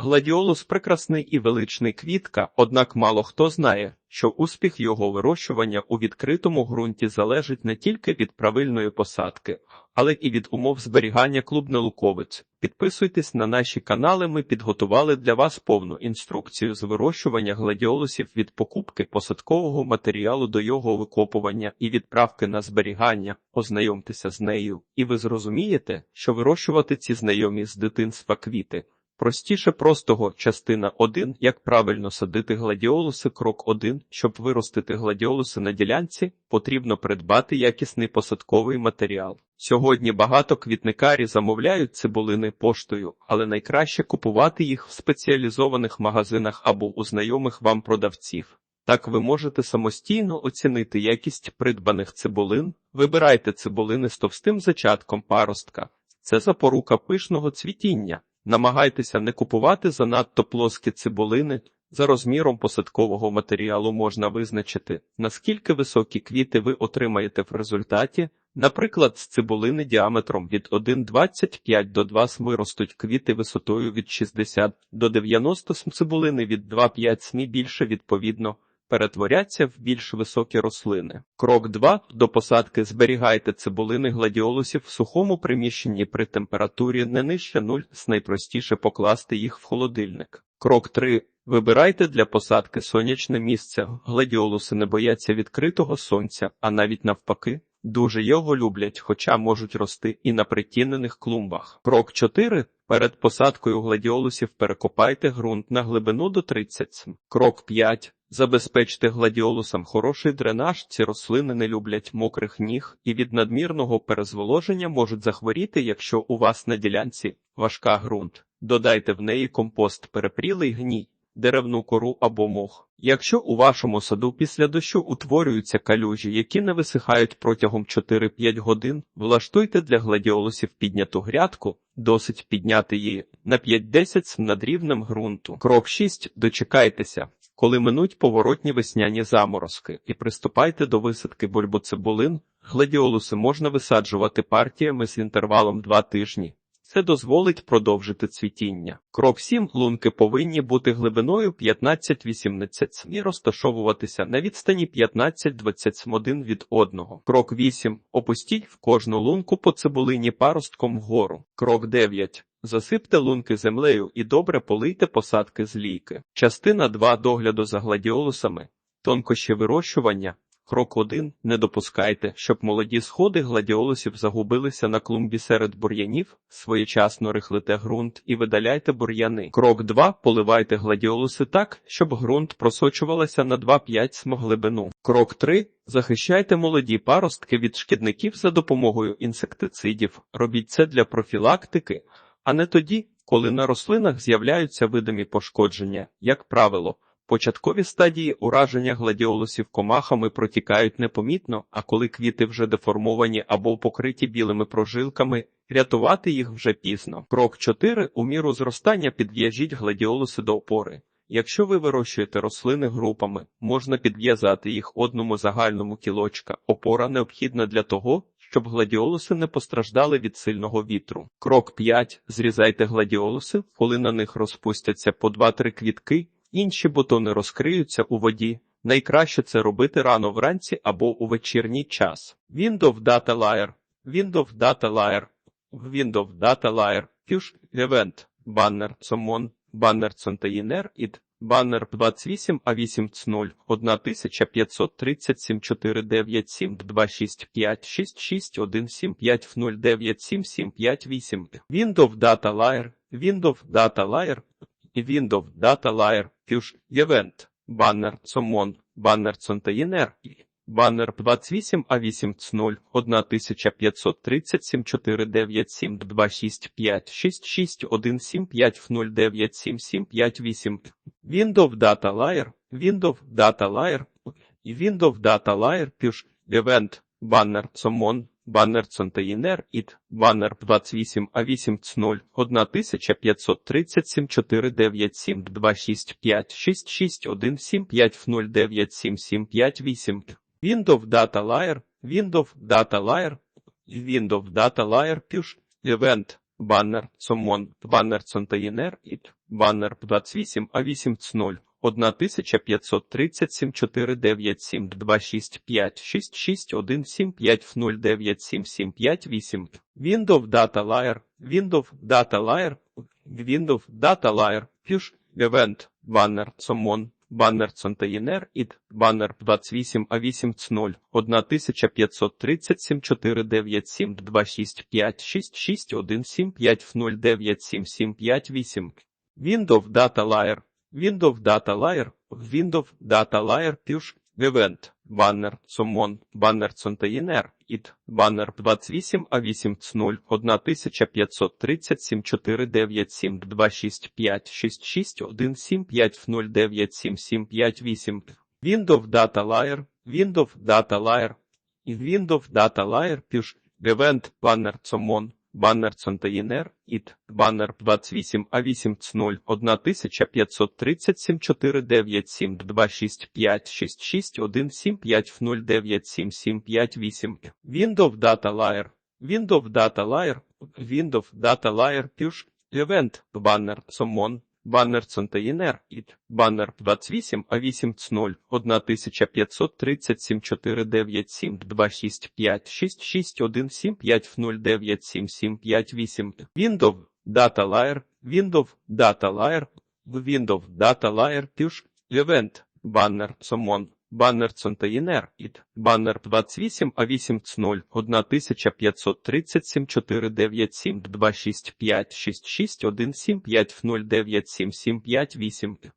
Гладіолус прекрасний і величний квітка, однак мало хто знає, що успіх його вирощування у відкритому ґрунті залежить не тільки від правильної посадки, але і від умов зберігання клубне луковиць. Підписуйтесь на наші канали. Ми підготували для вас повну інструкцію з вирощування гладіолусів від покупки посадкового матеріалу до його викопування і відправки на зберігання. Ознайомтеся з нею, і ви зрозумієте, що вирощувати ці знайомі з дитинства квіти. Простіше простого частина 1. Як правильно садити гладіолуси крок 1. Щоб виростити гладіолуси на ділянці, потрібно придбати якісний посадковий матеріал. Сьогодні багато квітникарі замовляють цибулини поштою, але найкраще купувати їх в спеціалізованих магазинах або у знайомих вам продавців. Так ви можете самостійно оцінити якість придбаних цибулин. Вибирайте цибулини з товстим зачатком паростка. Це запорука пишного цвітіння. Намагайтеся не купувати занадто плоскі цибулини. За розміром посадкового матеріалу можна визначити, наскільки високі квіти ви отримаєте в результаті. Наприклад, з цибулини діаметром від 1,25 до 2 см ростуть квіти висотою від 60 до 90 см, цибулини від 2,5 см більше відповідно перетворяться в більш високі рослини. Крок 2. До посадки зберігайте цибулини гладіолусів в сухому приміщенні при температурі не нижче 0, найпростіше покласти їх в холодильник. Крок 3. Вибирайте для посадки сонячне місце. Гладіолуси не бояться відкритого сонця, а навіть навпаки. Дуже його люблять, хоча можуть рости і на притінених клумбах. Крок 4. Перед посадкою гладіолусів перекопайте ґрунт на глибину до 30 см. Крок 5. Забезпечте гладіолусам хороший дренаж. Ці рослини не люблять мокрих ніг і від надмірного перезволоження можуть захворіти, якщо у вас на ділянці важка ґрунт. Додайте в неї компост перепрілий гній, деревну кору або мох. Якщо у вашому саду після дощу утворюються калюжі, які не висихають протягом 4-5 годин, влаштуйте для гладіолусів підняту грядку, досить підняти її на 5-10 см над рівнем ґрунту. Крок 6. Дочекайтеся коли минуть поворотні весняні заморозки, і приступайте до висадки бульбоцибулин, гладіолуси можна висаджувати партіями з інтервалом 2 тижні. Це дозволить продовжити цвітіння. Крок 7. Лунки повинні бути глибиною 15-18 см і розташовуватися на відстані 15-20 см один від одного. Крок 8. Опустіть в кожну лунку по цибулині паростком вгору. Крок 9. Засипте лунки землею і добре полийте посадки з лійки. Частина 2 догляду за гладіолусами. Тонкощі вирощування. Крок 1. Не допускайте, щоб молоді сходи гладіолусів загубилися на клумбі серед бур'янів, своєчасно рихлите ґрунт і видаляйте бур'яни. Крок 2. Поливайте гладіолуси так, щоб ґрунт просочувалася на 2-5 см глибину. Крок 3. Захищайте молоді паростки від шкідників за допомогою інсектицидів. Робіть це для профілактики а не тоді, коли на рослинах з'являються видимі пошкодження, як правило. Початкові стадії ураження гладіолусів комахами протікають непомітно, а коли квіти вже деформовані або покриті білими прожилками, рятувати їх вже пізно. Крок 4. у міру зростання підв'яжіть гладіолуси до опори. Якщо ви вирощуєте рослини групами, можна підв'язати їх одному загальному кілочка. Опора необхідна для того, щоб гладіолуси не постраждали від сильного вітру. Крок 5. Зрізайте гладіолуси, коли на них розпустяться по 2-3 квітки, інші бутони розкриються у воді. Найкраще це робити рано вранці або у вечірній час. Windows Data Layer Windows Data Layer Windows Data Layer Fusion Event Banner Summon Banner Container id Баннер 28 а 8 0 1537 497 265 66 175 097 58 Windows Data Layer Windows Data Layer і Windows Data Layer Fusion Event Баннер Summon Баннер Container Баннер 28 а 8 0 1537 497 265 66 175 097 58 Windows Data Layer, Windows Data Layer Windows Data Layer Push Event Баннер Summon Баннер Container id Баннер 28 а 8 0 1537 497 265 66 175 097 58 Windows Data Layer, Windows Data Layer, Windows Data Layer Push Event Баннер Summon Баннер Container id баннер 28 А8 ц0 1537 497 265 661 75 0977 58 Windows Data Layer Windows Data Layer Windows Data Layer Push Event Баннер Сомон Баннер Контейнер ід Баннер 28 А8 ц0 1537 497 265 661 75 0977 58 Windows Data Layer Windows Data Layer Windows Data Layer Push Event Баннер Сомон Баннер Контейнер ід Баннер 28 А8 ц0 1537 497 265 661 75 0977 58 Windows Data Layer Windows Data Layer Windows Data Layer Push Event Баннер Сомон Баннер Контейнер Іт, Баннер 28 А8 ц0 1537 497 265 661 75 0977 58 Windows Data Layer Windows Data Layer Windows Data Layer Push Event Баннер Сомон Баннер Контейнер ід Баннер 28 А8 ц0 1537 497 265 661 75 0977 58 Windows Data Layer Windows Data Layer Windows Data Layer Push Event Баннер Сомон Баннер Контейнер Іт, Баннер 28 А8 ц0 1537 497 265 661 75 0977 58